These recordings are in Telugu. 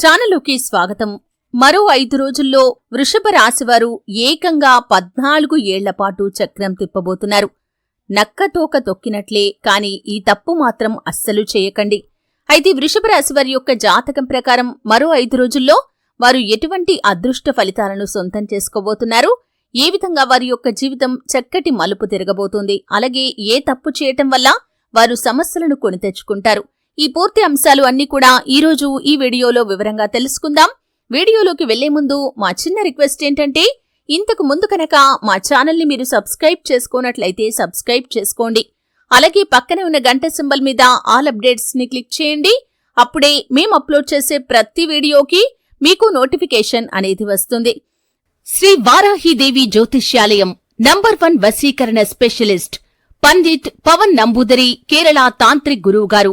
ఛానలుకి స్వాగతం. మరో ఐదు రోజుల్లో వృషభ రాశివారు ఏకంగా పద్నాలుగు ఏళ్ళపాటు చక్రం తిప్పబోతున్నారు. నక్కతోక తొక్కినట్లే కాని ఈ తప్పు మాత్రం అస్సలు చేయకండి. అయితే వృషభ రాశివారి యొక్క జాతకం ప్రకారం మరో ఐదు రోజుల్లో వారు ఎటువంటి అదృష్ట ఫలితాలను సొంతం చేసుకోబోతున్నారు? ఏ విధంగా వారి యొక్క జీవితం చక్కటి మలుపు తిరగబోతుంది? అలాగే ఏ తప్పు చేయటం వల్ల వారు సమస్యలను కొని తెచ్చుకుంటారు? ఈ పూర్తి అంశాలు అన్ని కూడా ఈరోజు ఈ వీడియోలో వివరంగా తెలుసుకుందాం. వీడియోలోకి వెళ్ళే ముందు మా చిన్న రిక్వెస్ట్ ఏంటంటే ఇంతకు ముందు కనుక మా ఛానల్ని మీరు సబ్స్క్రైబ్ చేసుకోనట్లయితే సబ్స్క్రైబ్ చేసుకోండి. అలాగే పక్కనే ఉన్న గంట సింబల్ మీద ఆల్ అప్డేట్స్ని క్లిక్ చేయండి. అప్పుడే మేము అప్లోడ్ చేసే ప్రతి వీడియోకి మీకు నోటిఫికేషన్ అనేది వస్తుంది. శ్రీ వారాహిదేవి జ్యోతిష్యాలయం నంబర్ వన్ వశీకరణ స్పెషలిస్ట్ పండిత్ పవన్ నంబూదరి కేరళ తాంత్రిక్ గురువు గారు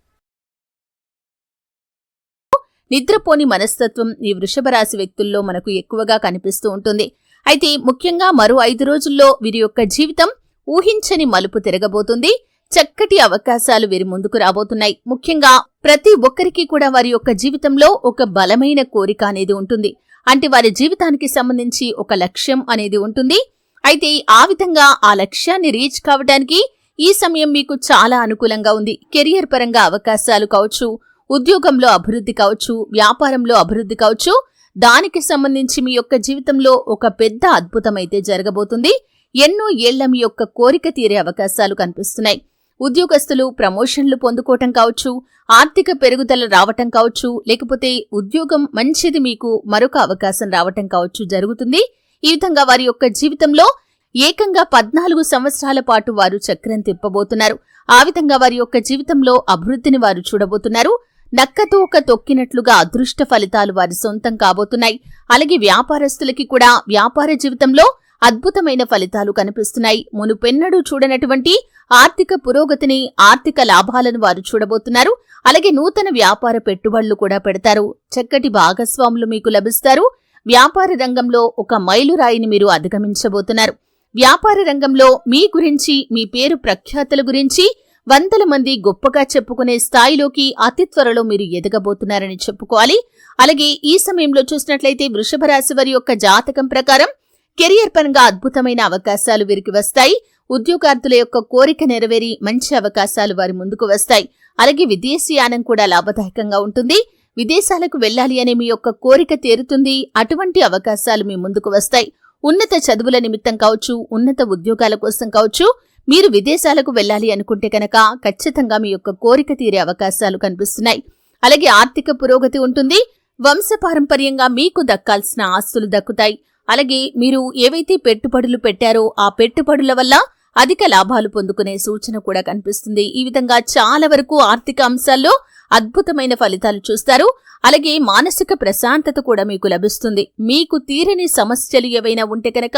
నిద్రపోని మనస్తత్వం ఈ వృషభ రాశి వ్యక్తుల్లో మనకు ఎక్కువగా కనిపిస్తూ ఉంటుంది. అయితే ముఖ్యంగా మరో ఐదు రోజుల్లో వీరి యొక్క జీవితం ఊహించని మలుపు తిరగబోతుంది. చక్కటి అవకాశాలు వీరి ముందుకు రాబోతున్నాయి. ముఖ్యంగా ప్రతి ఒక్కరికి కూడా వారి యొక్క జీవితంలో ఒక బలమైన కోరిక అనేది ఉంటుంది. అంటే వారి జీవితానికి సంబంధించి ఒక లక్ష్యం అనేది ఉంటుంది. అయితే ఆ విధంగా ఆ లక్ష్యాన్ని రీచ్ కావడానికి ఈ సమయం మీకు చాలా అనుకూలంగా ఉంది. కెరియర్ పరంగా అవకాశాలు కావచ్చు ఉద్యోగంలో అభివృద్ధి కావచ్చు వ్యాపారంలో అభివృద్ధి కావచ్చు దానికి సంబంధించి మీ యొక్క జీవితంలో ఒక పెద్ద అద్భుతమైతే జరగబోతుంది. ఎన్నో ఏళ్ళ మీ యొక్క కోరిక తీరే అవకాశాలు కనిపిస్తున్నాయి. ఉద్యోగస్తులు ప్రమోషన్లు పొందుకోవటం కావచ్చు ఆర్థిక పెరుగుదల రావటం కావచ్చు లేకపోతే ఉద్యోగం మంచిది మీకు మరొక అవకాశం రావటం కావచ్చు జరుగుతుంది. ఈ విధంగా వారి యొక్క జీవితంలో ఏకంగా పద్నాలుగు సంవత్సరాల పాటు వారు చక్రం తిప్పబోతున్నారు. ఆ విధంగా వారి యొక్క జీవితంలో అభివృద్ధిని వారు చూడబోతున్నారు. నక్కతోక తొక్కినట్లుగా అదృష్ట ఫలితాలు వారి సొంతం కాబోతున్నాయి. అలాగే వ్యాపారస్తులకి కూడా వ్యాపార జీవితంలో అద్భుతమైన ఫలితాలు కనిపిస్తున్నాయి. మునుపెన్నడూ చూడనటువంటి ఆర్థిక పురోగతిని ఆర్థిక లాభాలను వారు చూడబోతున్నారు. అలాగే నూతన వ్యాపార పెట్టుబడులు కూడా పెడతారు. చక్కటి భాగస్వాములు మీకు లభిస్తారు. వ్యాపార రంగంలో ఒక మైలురాయిని మీరు అధిగమించబోతున్నారు. వ్యాపార రంగంలో మీ గురించి మీ పేరు ప్రఖ్యాతుల గురించి వందల మంది గొప్పగా చెప్పుకునే స్థాయిలోకి అతి త్వరలో మీరు ఎదగబోతున్నారని చెప్పుకోవాలి. అలాగే ఈ సమయంలో చూసినట్లయితే వృషభ రాశి వారి యొక్క జాతకం ప్రకారం కెరియర్ పరంగా అద్భుతమైన అవకాశాలు వీరికి వస్తాయి. ఉద్యోగార్థుల యొక్క కోరిక నెరవేరి మంచి అవకాశాలు వారి ముందుకు వస్తాయి. అలాగే విదేశీయానం కూడా లాభదాయకంగా ఉంటుంది. విదేశాలకు వెళ్ళాలి అనే మీ యొక్క కోరిక తీరుతుంది. అటువంటి అవకాశాలు మీ ముందుకు వస్తాయి. ఉన్నత చదువుల నిమిత్తం కావచ్చు ఉన్నత ఉద్యోగాల కోసం కావచ్చు మీరు విదేశాలకు వెళ్ళాలి అనుకుంటే కనుక ఖచ్చితంగా మీ యొక్క కోరిక తీరే అవకాశాలు కనిపిస్తున్నాయి. అలాగే ఆర్థిక పురోగతి ఉంటుంది. వంశపారంపర్యంగా మీకు దక్కాల్సిన ఆస్తులు దక్కుతాయి. అలాగే మీరు ఏవైతే పెట్టుబడులు పెట్టారో ఆ పెట్టుబడుల వల్ల అధిక లాభాలు పొందుకునే సూచన కూడా కనిపిస్తుంది. ఈ విధంగా చాలా వరకు ఆర్థిక అంశాల్లో అద్భుతమైన ఫలితాలు చూస్తారు. అలాగే మానసిక ప్రశాంతత కూడా మీకు లభిస్తుంది. మీకు తీరని సమస్యలు ఏవైనా ఉంటే కనుక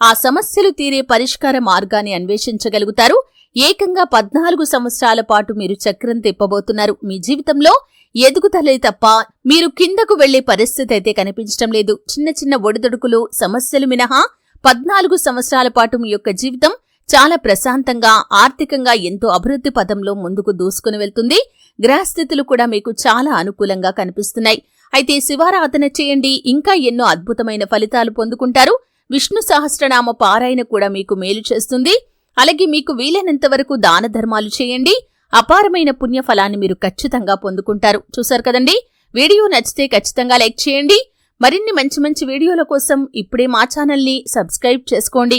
ఆ సమస్యలు తీరే పరిష్కార మార్గాన్ని అన్వేషించగలుగుతారు. ఏకంగా పద్నాలుగు సంవత్సరాల పాటు మీరు చక్రం తిప్పబోతున్నారు. మీ జీవితంలో ఎదుగుదలే తప్ప మీరు కిందకు వెళ్ళే పరిస్థితి అయితే కనిపించడం లేదు. చిన్న చిన్న ఒడిదొడుకులు సమస్యలు మినహా పద్నాలుగు సంవత్సరాల పాటు మీ యొక్క జీవితం చాలా ప్రశాంతంగా ఆర్థికంగా ఎంతో అభివృద్ధి పదంలో ముందుకు దూసుకుని వెళ్తుంది. గ్రహస్థితులు కూడా మీకు చాలా అనుకూలంగా కనిపిస్తున్నాయి. అయితే శివారాధన చేయండి. ఇంకా ఎన్నో అద్భుతమైన ఫలితాలు పొందుకుంటారు. విష్ణు సహస్రనామ పారాయణ కూడా మీకు మేలు చేస్తుంది. అలాగే మీకు వీలైనంత వరకు దాన ధర్మాలు చేయండి. అపారమైన పుణ్య ఫలాన్ని మీరు ఖచ్చితంగా పొందుకుంటారు. చూసారు కదండి? వీడియో నచ్చితే ఖచ్చితంగా లైక్ చేయండి. మరిన్ని మంచి మంచి వీడియోల కోసం ఇప్పుడే మా ఛానల్ని సబ్స్క్రైబ్ చేసుకోండి.